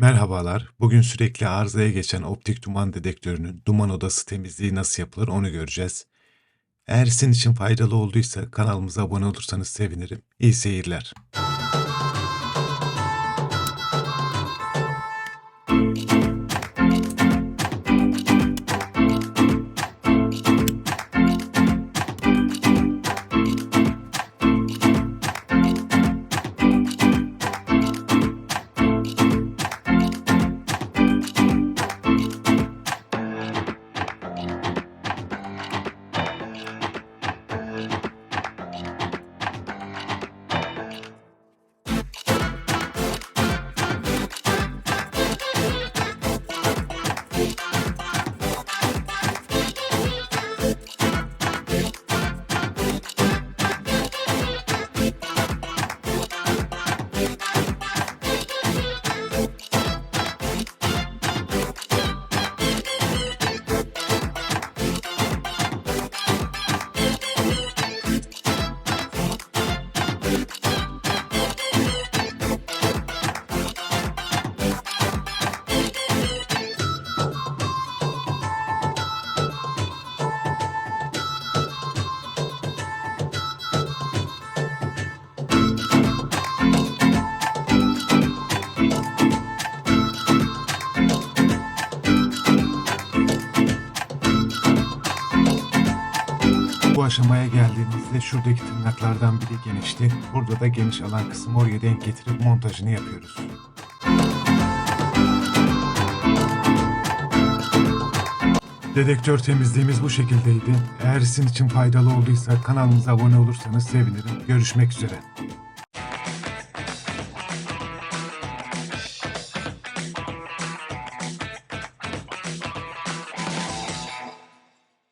Merhabalar. Bugün sürekli arızaya geçen optik duman dedektörünün duman odası temizliği nasıl yapılır onu göreceğiz. Eğer sizin için faydalı olduysa kanalımıza abone olursanız sevinirim. İyi seyirler. Bu aşamaya geldiğimizde şuradaki tırnaklardan biri genişti. Burada da geniş alan kısmı oraya denk getirip montajını yapıyoruz. Dedektör temizliğimiz bu şekildeydi. Eğer sizin için faydalı olduysa kanalımıza abone olursanız sevinirim. Görüşmek üzere.